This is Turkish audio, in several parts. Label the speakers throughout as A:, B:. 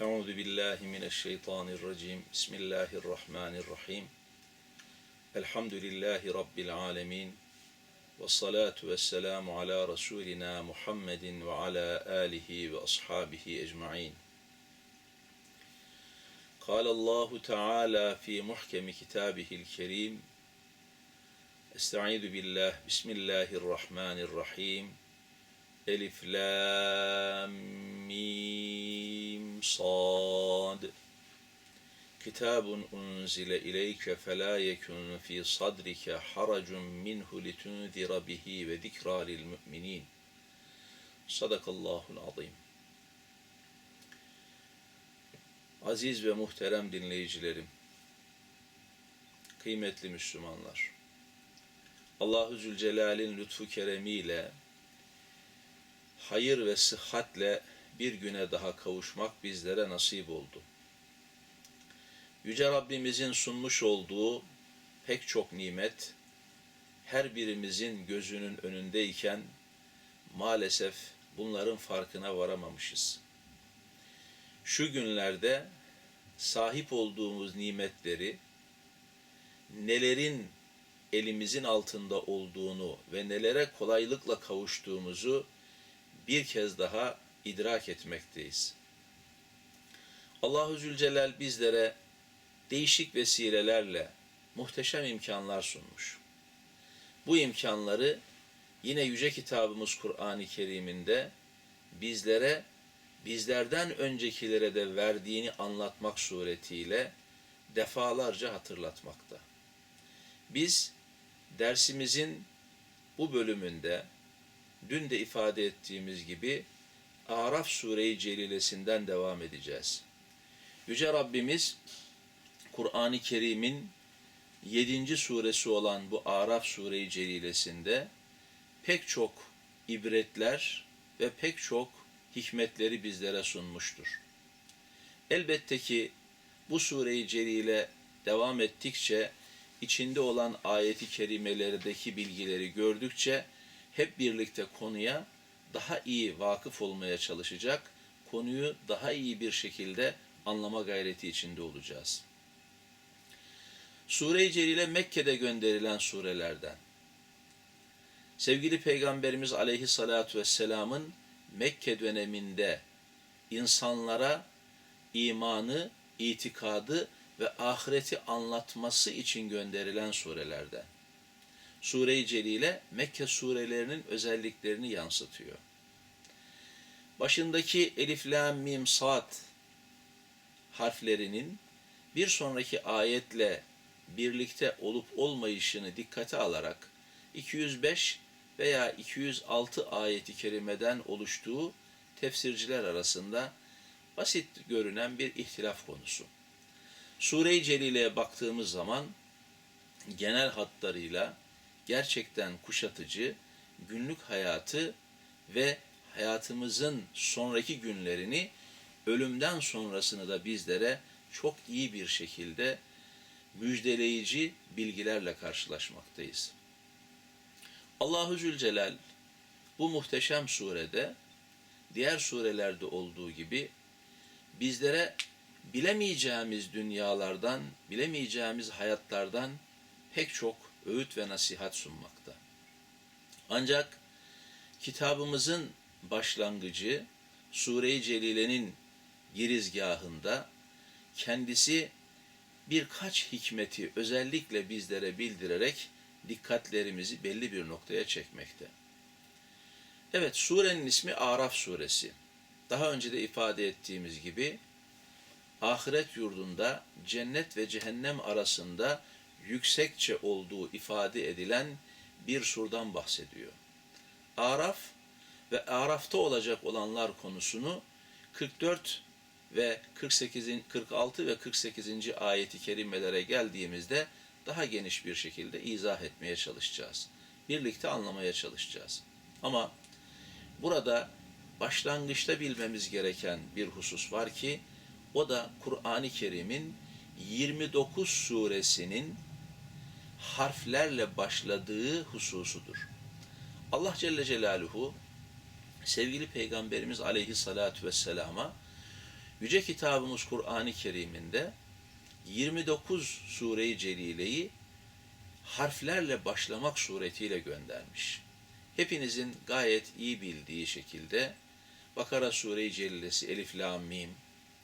A: أعوذ بالله من الشيطان الرجيم. بسم الله الرحمن الرحيم. الحمد لله رب العالمين والصلاة والسلام على رسولنا محمد وعلى آله وأصحابه أجمعين. قال الله تعالى في محكم كتابه الكريم أستعيذ بالله بسم الله الرحمن الرحيم. ألف لام ميم. صاد كتاب أنزل إليك فلا يكن في صدرك حرج منه لتنذر به وذكرى للمؤمنين صدق الله العظيم Aziz ve muhterem dinleyicilerim, kıymetli Müslümanlar, Allahu Zülcelal'in lütfu keremiyle hayır ve sıhhatle bir güne daha kavuşmak bizlere nasip oldu. Yüce Rabbimizin sunmuş olduğu pek çok nimet her birimizin gözünün önündeyken maalesef bunların farkına varamamışız. Şu günlerde sahip olduğumuz nimetleri nelerin elimizin altında olduğunu ve nelere kolaylıkla kavuştuğumuzu bir kez daha idrak etmekteyiz. Allahu Zülcelal bizlere değişik vesilelerle muhteşem imkanlar sunmuş. Bu imkanları yine yüce kitabımız Kur'an-ı Kerim'inde bizlere bizlerden öncekilere de verdiğini anlatmak suretiyle defalarca hatırlatmakta. Biz dersimizin bu bölümünde dün de ifade ettiğimiz gibi Araf Sure-i Celilesinden devam edeceğiz. Yüce Rabbimiz Kur'an-ı Kerim'in 7. suresi olan bu Araf Sure-i Celilesinde pek çok ibretler ve pek çok hikmetleri bizlere sunmuştur. Elbette ki bu sure-i celile devam ettikçe içinde olan ayeti kerimelerdeki bilgileri gördükçe hep birlikte konuya daha iyi vakıf olmaya çalışacak, konuyu daha iyi bir şekilde anlama gayreti içinde olacağız. Sure-i Celile Mekke'de gönderilen surelerden. Sevgili Peygamberimiz Aleyhisselatü Vesselam'ın Mekke döneminde insanlara imanı, itikadı ve ahireti anlatması için gönderilen surelerden. Sure-i Celile Mekke surelerinin özelliklerini yansıtıyor. Başındaki elif, lam, mim, sad harflerinin bir sonraki ayetle birlikte olup olmayışını dikkate alarak 205 veya 206 ayeti kerimeden oluştuğu tefsirciler arasında basit görünen bir ihtilaf konusu. Sure-i Celile'ye baktığımız zaman genel hatlarıyla gerçekten kuşatıcı, günlük hayatı ve hayatımızın sonraki günlerini, ölümden sonrasını da bizlere çok iyi bir şekilde müjdeleyici bilgilerle karşılaşmaktayız. Allahu Zülcelal bu muhteşem surede diğer surelerde olduğu gibi bizlere bilemeyeceğimiz dünyalardan, bilemeyeceğimiz hayatlardan pek çok öğüt ve nasihat sunmakta. Ancak kitabımızın başlangıcı Sure-i Celile'nin girizgahında kendisi birkaç hikmeti özellikle bizlere bildirerek dikkatlerimizi belli bir noktaya çekmekte. Evet, surenin ismi Araf suresi. Daha önce de ifade ettiğimiz gibi ahiret yurdunda cennet ve cehennem arasında yüksekçe olduğu ifade edilen bir surdan bahsediyor. Araf ve Araf'ta olacak olanlar konusunu 44 ve 48. 46 ve 48. ayeti kerimelere geldiğimizde daha geniş bir şekilde izah etmeye çalışacağız. Birlikte anlamaya çalışacağız. Ama burada başlangıçta bilmemiz gereken bir husus var ki o da Kur'an-ı Kerim'in 29 suresinin harflerle başladığı hususudur. Allah Celle Celaluhu sevgili Peygamberimiz Aleyhisselatü Vesselam'a Yüce kitabımız Kur'an-ı Kerim'inde 29 sure-i celileyi harflerle başlamak suretiyle göndermiş. Hepinizin gayet iyi bildiği şekilde Bakara Sure-i Celilesi Elif Lam Mim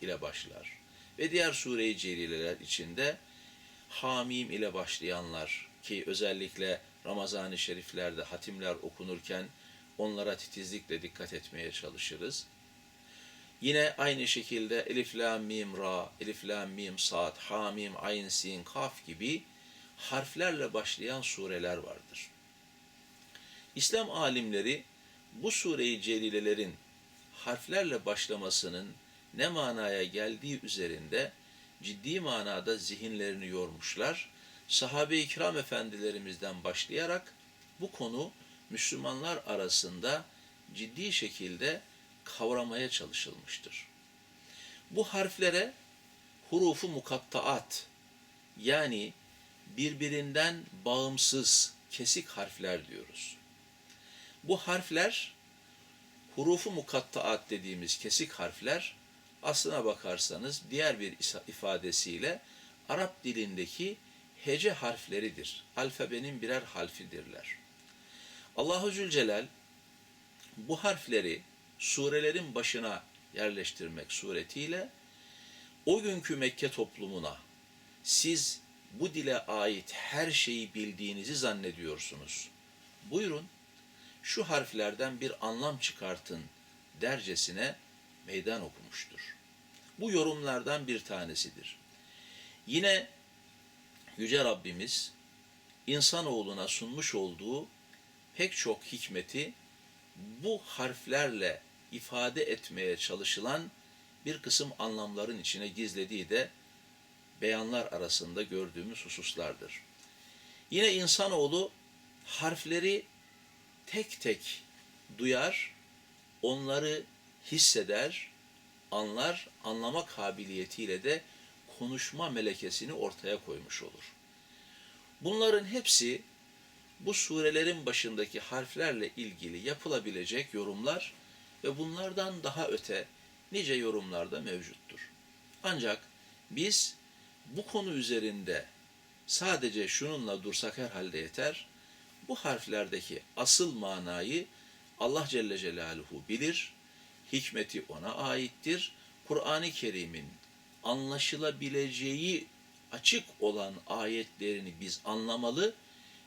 A: ile başlar. Ve diğer Sure-i Celileler içinde Hamim ile başlayanlar ki özellikle Ramazan-ı Şeriflerde hatimler okunurken onlara titizlikle dikkat etmeye çalışırız. Yine aynı şekilde Elif Lam Mim Ra, Elif Lam Mim Sad, Hamim Ayn Sin Kaf gibi harflerle başlayan sureler vardır. İslam alimleri bu sure-i celilelerin harflerle başlamasının ne manaya geldiği üzerinde ciddi manada zihinlerini yormuşlar. Sahabe-i kiram efendilerimizden başlayarak bu konu Müslümanlar arasında ciddi şekilde kavramaya çalışılmıştır. Bu harflere hurufu mukattaat yani birbirinden bağımsız kesik harfler diyoruz. Bu harfler hurufu mukattaat dediğimiz kesik harfler aslına bakarsanız diğer bir ifadesiyle Arap dilindeki hece harfleridir. Alfabenin birer harfidirler. Allahu Zülcelal bu harfleri surelerin başına yerleştirmek suretiyle o günkü Mekke toplumuna siz bu dile ait her şeyi bildiğinizi zannediyorsunuz. Buyurun şu harflerden bir anlam çıkartın dercesine meydan okumuştur. Bu yorumlardan bir tanesidir. Yine Yüce Rabbimiz insanoğluna sunmuş olduğu pek çok hikmeti bu harflerle ifade etmeye çalışılan bir kısım anlamların içine gizlediği de beyanlar arasında gördüğümüz hususlardır. Yine insanoğlu harfleri tek tek duyar, onları hisseder, anlar, anlama kabiliyetiyle de konuşma melekesini ortaya koymuş olur. Bunların hepsi bu surelerin başındaki harflerle ilgili yapılabilecek yorumlar ve bunlardan daha öte nice yorumlar da mevcuttur. Ancak biz bu konu üzerinde sadece şununla dursak herhalde yeter. Bu harflerdeki asıl manayı Allah Celle Celaluhu bilir, hikmeti ona aittir. Kur'an-ı Kerim'in anlaşılabileceği açık olan ayetlerini biz anlamalı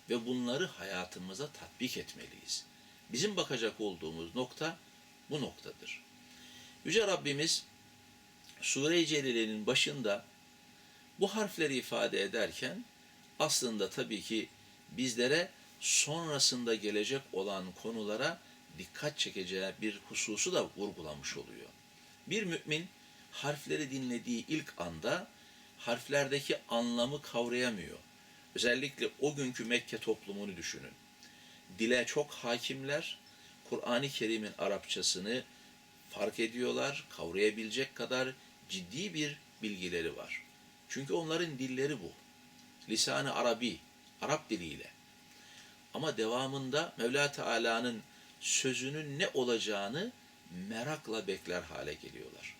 A: ve bunları hayatımıza tatbik etmeliyiz. Bizim bakacak olduğumuz nokta bu noktadır. Yüce Rabbimiz Sure-i Celile'nin başında bu harfleri ifade ederken aslında tabii ki bizlere sonrasında gelecek olan konulara dikkat çekeceği bir hususu da vurgulamış oluyor. Bir mümin harfleri dinlediği ilk anda harflerdeki anlamı kavrayamıyor. Özellikle o günkü Mekke toplumunu düşünün. Dile çok hakimler, Kur'an-ı Kerim'in Arapçasını fark ediyorlar, kavrayabilecek kadar ciddi bir bilgileri var. Çünkü onların dilleri bu. Lisanı Arabi, Arap diliyle. Ama devamında Mevla Teala'nın sözünün ne olacağını merakla bekler hale geliyorlar.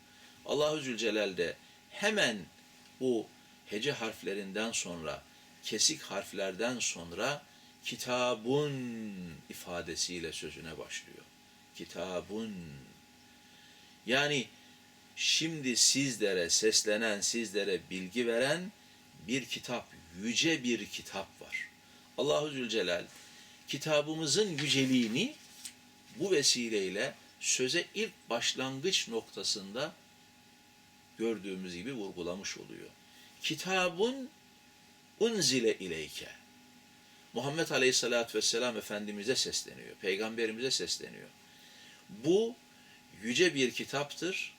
A: Allahu Zülcelal de hemen bu hece harflerinden sonra, kesik harflerden sonra kitabun ifadesiyle sözüne başlıyor. Kitabun. Yani şimdi sizlere seslenen, sizlere bilgi veren bir kitap, yüce bir kitap var. Allahu Zülcelal kitabımızın yüceliğini bu vesileyle söze ilk başlangıç noktasında gördüğümüz gibi vurgulamış oluyor. Kitabun unzile ileyke. Muhammed Aleyhisselatü Vesselam Efendimiz'e sesleniyor, Peygamberimize sesleniyor. Bu yüce bir kitaptır,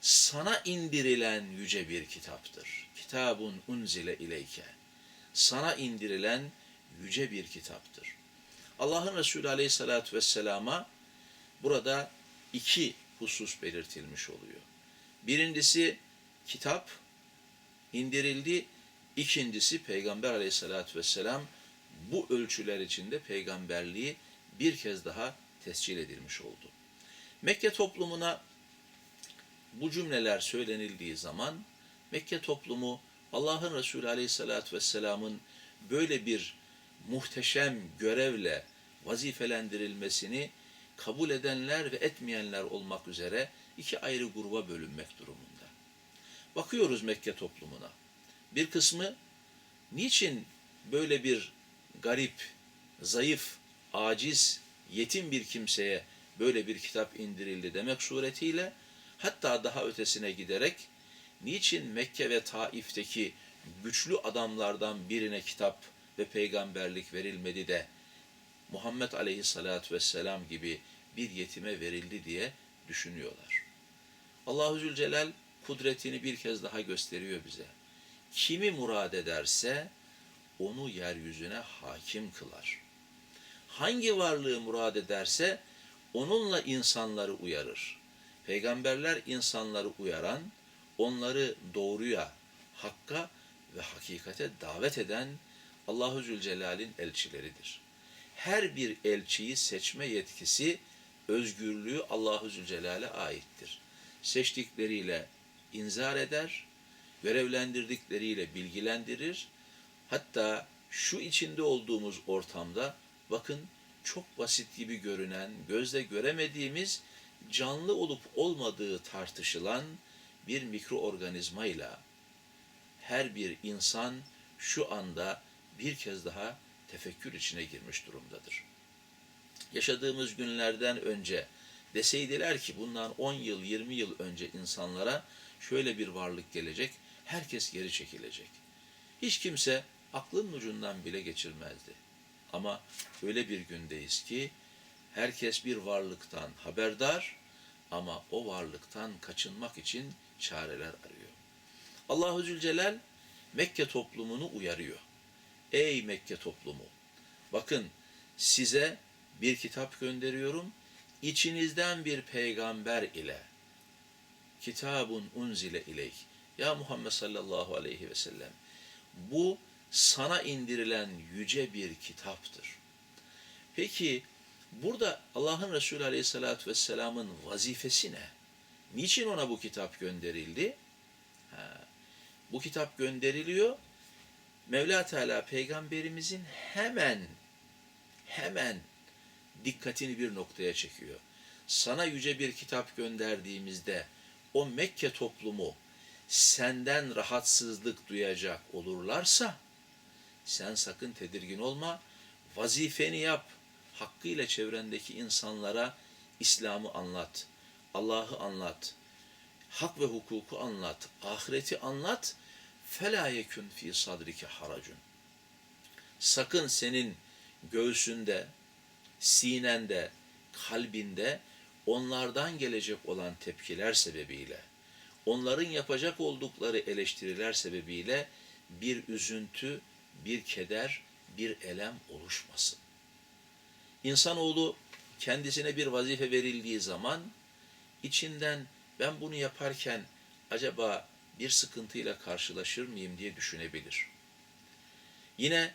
A: sana indirilen yüce bir kitaptır. Kitabun unzile ileyke. Sana indirilen yüce bir kitaptır. Allah'ın Resulü Aleyhisselatü Vesselam'a burada iki husus belirtilmiş oluyor. Birincisi kitap indirildi. İkincisi Peygamber Aleyhisselatü Vesselam bu ölçüler içinde peygamberliği bir kez daha tescil edilmiş oldu. Mekke toplumuna bu cümleler söylenildiği zaman Mekke toplumu Allah'ın Resulü Aleyhisselatü Vesselam'ın böyle bir muhteşem görevle vazifelendirilmesini kabul edenler ve etmeyenler olmak üzere iki ayrı gruba bölünmek durumunda. Bakıyoruz Mekke toplumuna. Bir kısmı niçin böyle bir garip, zayıf, aciz, yetim bir kimseye böyle bir kitap indirildi demek suretiyle hatta daha ötesine giderek niçin Mekke ve Taif'teki güçlü adamlardan birine kitap ve peygamberlik verilmedi de Muhammed Aleyhisselatü Vesselam gibi bir yetime verildi diye düşünüyorlar. Allahu Zülcelal kudretini bir kez daha gösteriyor bize. Kimi murad ederse onu yeryüzüne hakim kılar. Hangi varlığı murad ederse onunla insanları uyarır. Peygamberler insanları uyaran, onları doğruya, hakka ve hakikate davet eden Allahu Zülcelal'in elçileridir. Her bir elçiyi seçme yetkisi, özgürlüğü Allahu Zülcelal'e aittir. Seçtikleriyle inzar eder, görevlendirdikleriyle bilgilendirir. Hatta şu içinde olduğumuz ortamda bakın çok basit gibi görünen, gözle göremediğimiz canlı olup olmadığı tartışılan bir mikroorganizmayla her bir insan şu anda bir kez daha tefekkür içine girmiş durumdadır. Yaşadığımız günlerden önce deseydiler ki bundan 10 yıl, 20 yıl önce insanlara şöyle bir varlık gelecek, herkes geri çekilecek. Hiç kimse aklın ucundan bile geçirmezdi. Ama öyle bir gündeyiz ki herkes bir varlıktan haberdar ama o varlıktan kaçınmak için çareler arıyor. Allahu Zülcelal Mekke toplumunu uyarıyor. Ey Mekke toplumu! Bakın size bir kitap gönderiyorum. İçinizden bir peygamber ile kitabun unzile ileyk. Ya Muhammed sallallahu aleyhi ve sellem. Bu sana indirilen yüce bir kitaptır. Peki burada Allah'ın Resulü aleyhissalatü vesselamın vazifesi ne? Niçin ona bu kitap gönderildi? Ha, bu kitap gönderiliyor. Mevla Teala peygamberimizin hemen hemen dikkatini bir noktaya çekiyor. Sana yüce bir kitap gönderdiğimizde o Mekke toplumu senden rahatsızlık duyacak olurlarsa sen sakın tedirgin olma, vazifeni yap, hakkıyla çevrendeki insanlara İslam'ı anlat, Allah'ı anlat, hak ve hukuku anlat, ahireti anlat. فَلَا يَكُنْ ف۪ي صَدْرِكَ haracun. Sakın senin göğsünde, sinende, kalbinde onlardan gelecek olan tepkiler sebebiyle, onların yapacak oldukları eleştiriler sebebiyle bir üzüntü, bir keder, bir elem oluşmasın. İnsanoğlu kendisine bir vazife verildiği zaman içinden ben bunu yaparken acaba bir sıkıntıyla karşılaşır mıyım diye düşünebilir. Yine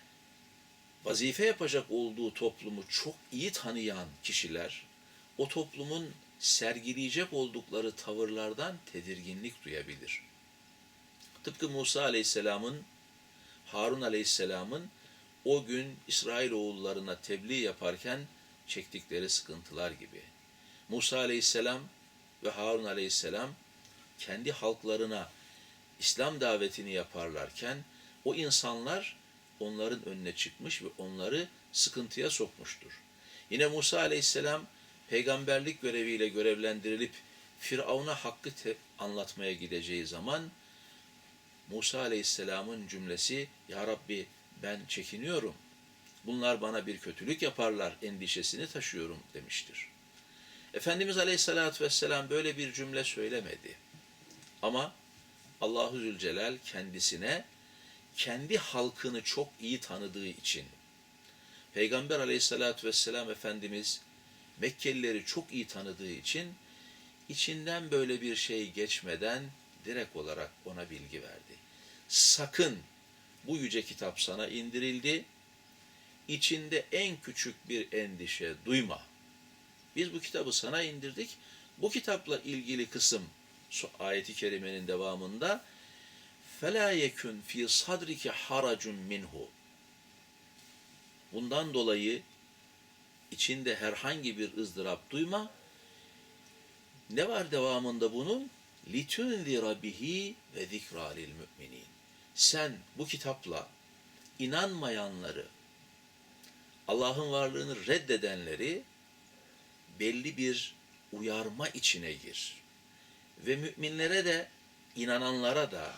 A: vazife yapacak olduğu toplumu çok iyi tanıyan kişiler o toplumun sergileyecek oldukları tavırlardan tedirginlik duyabilir. Tıpkı Musa Aleyhisselam'ın Harun Aleyhisselam'ın o gün İsrailoğullarına tebliğ yaparken çektikleri sıkıntılar gibi. Musa Aleyhisselam ve Harun Aleyhisselam kendi halklarına İslam davetini yaparlarken o insanlar onların önüne çıkmış ve onları sıkıntıya sokmuştur. Yine Musa Aleyhisselam peygamberlik göreviyle görevlendirilip Firavun'a hakkı anlatmaya gideceği zaman Musa Aleyhisselam'ın cümlesi Ya Rabbi ben çekiniyorum. Bunlar bana bir kötülük yaparlar endişesini taşıyorum demiştir. Efendimiz Aleyhisselatü Vesselam böyle bir cümle söylemedi. Ama Allahu Zülcelal kendisine kendi halkını çok iyi tanıdığı için Peygamber Aleyhisselatü Vesselam Efendimiz Mekkelileri çok iyi tanıdığı için içinden böyle bir şey geçmeden direkt olarak ona bilgi verdi. Sakın bu yüce kitap sana indirildi. İçinde en küçük bir endişe duyma. Biz bu kitabı sana indirdik. Bu kitapla ilgili kısım Ayeti kerimenin devamında فَلَا يَكُنْ ف۪ي صَدْرِكَ حَرَجٌ minhu. Bundan dolayı içinde herhangi bir ızdırap duyma. Ne var devamında bunun? لِتُنْذِرَ bihi ve zikra lil müminin. Sen bu kitapla inanmayanları, Allah'ın varlığını reddedenleri belli bir uyarma içine gir. Ve müminlere de inananlara da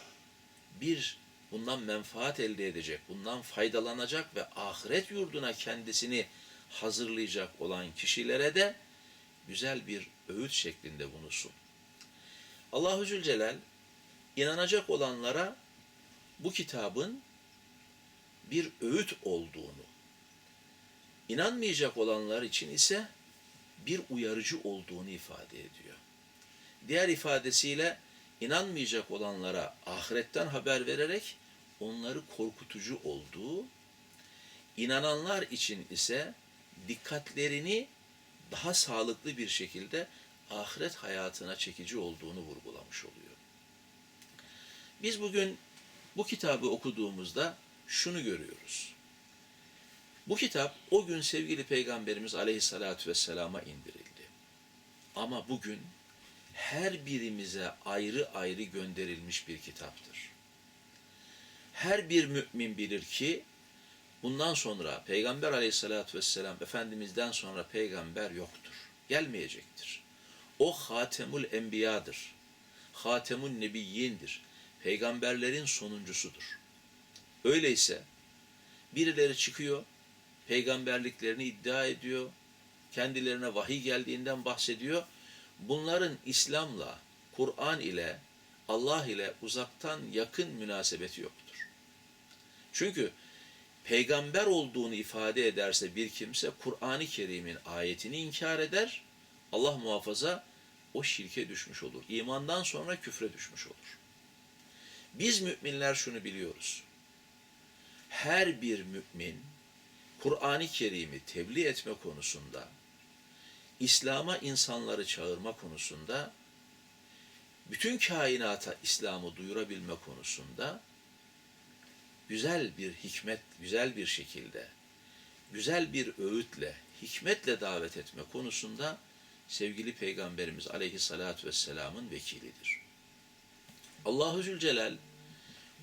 A: bir bundan menfaat elde edecek, bundan faydalanacak ve ahiret yurduna kendisini hazırlayacak olan kişilere de güzel bir öğüt şeklinde bunu sun. Allahu Zülcelal inanacak olanlara bu kitabın bir öğüt olduğunu, inanmayacak olanlar için ise bir uyarıcı olduğunu ifade ediyor. Diğer ifadesiyle inanmayacak olanlara ahiretten haber vererek onları korkutucu olduğu, inananlar için ise dikkatlerini daha sağlıklı bir şekilde ahiret hayatına çekici olduğunu vurgulamış oluyor. Biz bugün bu kitabı okuduğumuzda şunu görüyoruz. Bu kitap o gün sevgili Peygamberimiz Aleyhisselatü Vesselam'a indirildi. Ama bugün her birimize ayrı ayrı gönderilmiş bir kitaptır. Her bir mümin bilir ki bundan sonra Peygamber Aleyhisselatü Vesselam Efendimiz'den sonra peygamber yoktur. Gelmeyecektir. O Hatemul Enbiya'dır. Hatemun Nebiyyindir. Peygamberlerin sonuncusudur. Öyleyse birileri çıkıyor, peygamberliklerini iddia ediyor, kendilerine vahiy geldiğinden bahsediyor. Bunların İslam'la, Kur'an ile, Allah ile uzaktan yakın münasebeti yoktur. Çünkü peygamber olduğunu ifade ederse bir kimse Kur'an-ı Kerim'in ayetini inkar eder, Allah muhafaza o şirke düşmüş olur. İmandan sonra küfre düşmüş olur. Biz müminler şunu biliyoruz. Her bir mümin Kur'an-ı Kerim'i tebliğ etme konusunda, İslam'a insanları çağırma konusunda, bütün kainata İslam'ı duyurabilme konusunda güzel bir hikmet, güzel bir şekilde, güzel bir öğütle, hikmetle davet etme konusunda sevgili Peygamberimiz Aleyhisselatü Vesselam'ın vekilidir. Allahu Zülcelal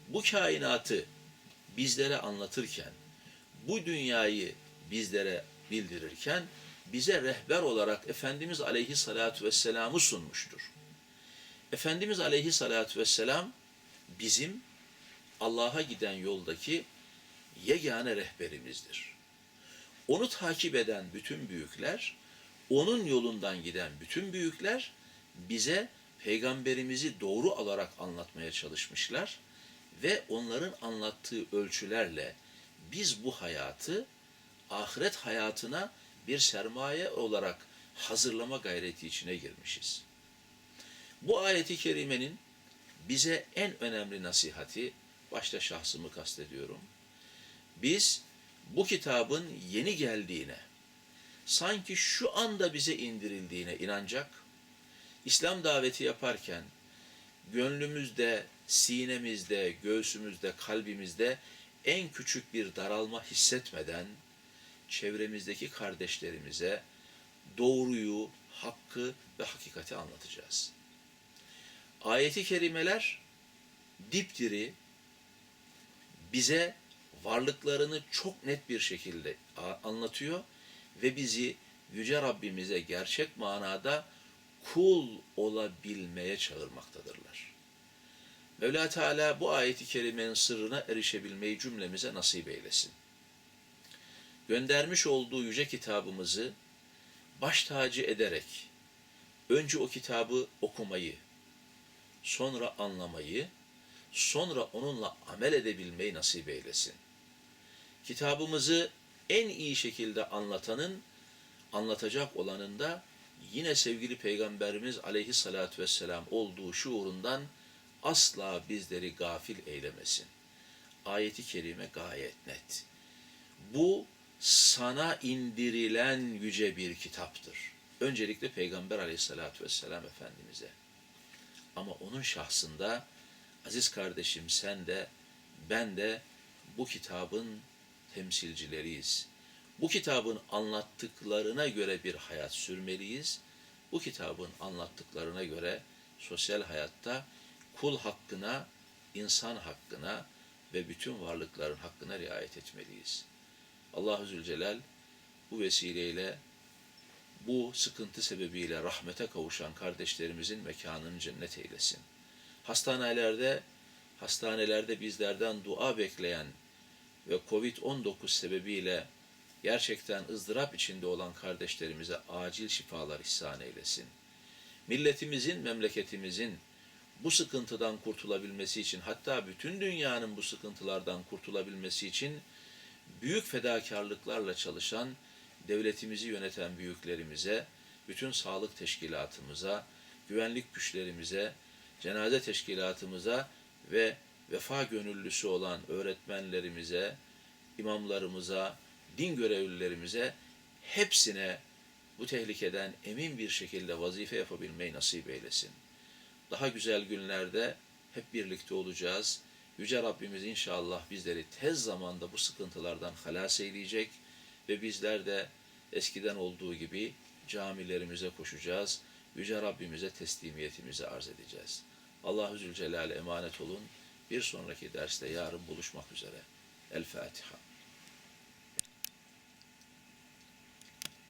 A: bu kainatı bizlere anlatırken, bu dünyayı bizlere bildirirken bize rehber olarak Efendimiz Aleyhisselatü Vesselam'ı sunmuştur. Efendimiz Aleyhisselatü Vesselam bizim Allah'a giden yoldaki yegane rehberimizdir. Onu takip eden bütün büyükler, onun yolundan giden bütün büyükler bize peygamberimizi doğru alarak anlatmaya çalışmışlar ve onların anlattığı ölçülerle biz bu hayatı ahiret hayatına bir sermaye olarak hazırlama gayreti içine girmişiz. Bu ayeti kerimenin bize en önemli nasihati, başta şahsımı kastediyorum. Biz bu kitabın yeni geldiğine, sanki şu anda bize indirildiğine inanacak, İslam daveti yaparken gönlümüzde, sinemizde, göğsümüzde, kalbimizde en küçük bir daralma hissetmeden çevremizdeki kardeşlerimize doğruyu, hakkı ve hakikati anlatacağız. Ayeti kerimeler dipdiri bize varlıklarını çok net bir şekilde anlatıyor ve bizi Yüce Rabbimize gerçek manada kul olabilmeye çağırmaktadırlar. Mevla Teala bu ayeti kerimenin sırrına erişebilmeyi cümlemize nasip eylesin. Göndermiş olduğu yüce kitabımızı baş tacı ederek önce o kitabı okumayı, sonra anlamayı, sonra onunla amel edebilmeyi nasip eylesin. Kitabımızı en iyi şekilde anlatanın, anlatacak olanın da yine sevgili Peygamberimiz aleyhissalatü vesselam olduğu şuurundan asla bizleri gafil eylemesin. Ayeti kerime gayet net. Bu sana indirilen yüce bir kitaptır. Öncelikle Peygamber aleyhissalatü vesselam Efendimiz'e. Ama onun şahsında aziz kardeşim sen de ben de bu kitabın temsilcileriyiz. Bu kitabın anlattıklarına göre bir hayat sürmeliyiz. Bu kitabın anlattıklarına göre sosyal hayatta kul hakkına, insan hakkına ve bütün varlıkların hakkına riayet etmeliyiz. Allahu Zülcelal bu vesileyle bu sıkıntı sebebiyle rahmete kavuşan kardeşlerimizin mekanını cennet eylesin. Hastanelerde hastanelerde bizlerden dua bekleyen ve Covid-19 sebebiyle gerçekten ızdırap içinde olan kardeşlerimize acil şifalar ihsan eylesin. Milletimizin, memleketimizin bu sıkıntıdan kurtulabilmesi için hatta bütün dünyanın bu sıkıntılardan kurtulabilmesi için büyük fedakarlıklarla çalışan devletimizi yöneten büyüklerimize, bütün sağlık teşkilatımıza, güvenlik güçlerimize, cenaze teşkilatımıza ve vefa gönüllüsü olan öğretmenlerimize, imamlarımıza, din görevlilerimize hepsine bu tehlikeden emin bir şekilde vazife yapabilmeyi nasip eylesin. Daha güzel günlerde hep birlikte olacağız. Yüce Rabbimiz inşallah bizleri tez zamanda bu sıkıntılardan halas eyleyecek ve bizler de eskiden olduğu gibi camilerimize koşacağız. Yüce Rabbimize teslimiyetimizi arz edeceğiz. Allahu Zülcelal'e emanet olun. Bir sonraki derste yarın buluşmak üzere. El Fatiha.